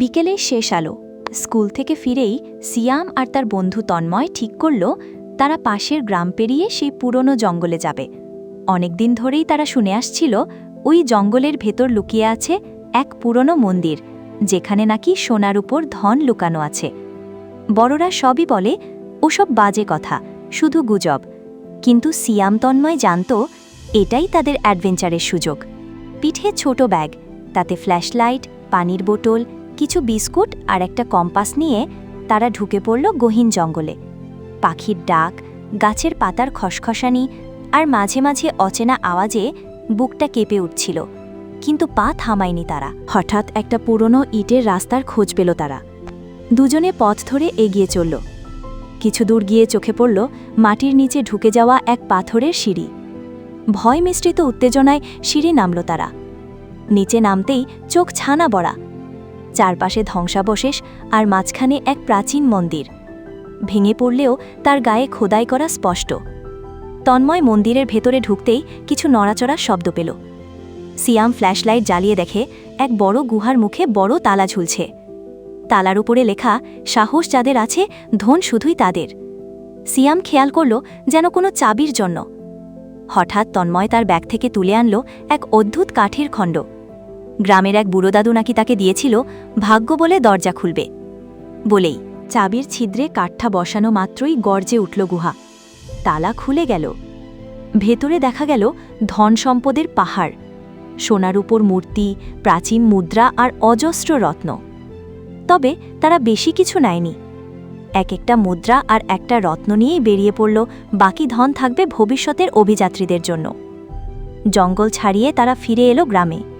বিকেলে শেষ আলো। স্কুল থেকে ফিরেই সিয়াম আর তার বন্ধু তন্ময় ঠিক করল, তারা পাশের গ্রাম পেরিয়ে সেই পুরনো জঙ্গলে যাবে। অনেকদিন ধরেই তারা শুনে আসছিল, ওই জঙ্গলের ভেতর লুকিয়ে আছে এক পুরনো মন্দির, যেখানে নাকি সোনার উপর ধন লুকানো আছে। বড়রা সবই বলে, ওসব বাজে কথা, শুধু গুজব। কিন্তু সিয়াম তন্ময় জানত, এটাই তাদের অ্যাডভেঞ্চারের সুযোগ। পিঠে ছোট ব্যাগ, তাতে ফ্ল্যাশলাইট, পানির বোতল কিছু বিস্কুট আর একটা কম্পাস নিয়ে তারা ঢুকে পড়ল গহীন জঙ্গলে। পাখির ডাক, গাছের পাতার খসখসানি আর মাঝে মাঝে অচেনা আওয়াজে বুকটা কেঁপে উঠছিল। কিন্তু পা থামায়নি তারা। হঠাৎ একটা পুরনো ইটের রাস্তার খোঁজ পেল তারা। দুজনে পথ ধরে এগিয়ে চলল। কিছু দূর গিয়ে চোখে পড়ল মাটির নিচে ঢুকে যাওয়া এক পাথরের সিঁড়ি। ভয় মিশ্রিত উত্তেজনায় সিঁড়ি নামল তারা। নিচে নামতেই চোখ ছানা বড়া চারপাশে ধ্বংসাবশেষ আর মাঝখানে এক প্রাচীন মন্দির। ভেঙে পড়লেও তার গায়ে খোদাই করা স্পষ্ট। তন্ময় মন্দিরের ভেতরে ঢুকতেই কিছু নড়াচড়ার শব্দ পেল। সিয়াম ফ্ল্যাশলাইট জ্বালিয়ে দেখে এক বড় গুহার মুখে বড় তালা ঝুলছে। তালার উপরে লেখা, সাহস যাদের আছে, ধন শুধুই তাদের। সিয়াম খেয়াল করল যেন কোনো চাবির জন্য। হঠাৎ তন্ময় তার ব্যাগ থেকে তুলে আনল এক অদ্ভুত কাঠের খণ্ড। গ্রামের এক বুড়ো দাদু নাকি তাকে দিয়েছিল, ভাগ্য বলে দরজা খুলবে। বলেই চাবির ছিদ্রে কাঠটা বসানো মাত্রই গর্জে উঠল গুহা। তালা খুলে গেল। ভেতরে দেখা গেল ধন সম্পদের পাহাড়, সোনার উপর মূর্তি, প্রাচীন মুদ্রা আর অজস্র রত্ন। তবে তারা বেশি কিছু নেয়নি। এক একটা মুদ্রা আর একটা রত্ন নিয়েই বেরিয়ে পড়ল, বাকি ধন থাকবে ভবিষ্যতের অভিযাত্রীদের জন্য। জঙ্গল ছাড়িয়ে তারা ফিরে এলো গ্রামে।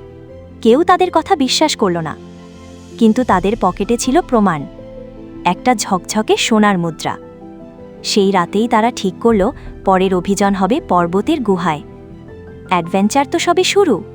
কেউ তাদের কথা বিশ্বাস করল না। কিন্তু তাদের পকেটে ছিল প্রমাণ, একটা ঝকঝকে সোনার মুদ্রা। সেই রাতেই তারা ঠিক করল, পরের অভিযান হবে পর্বতের গুহায়। অ্যাডভেঞ্চার তো সবে শুরু।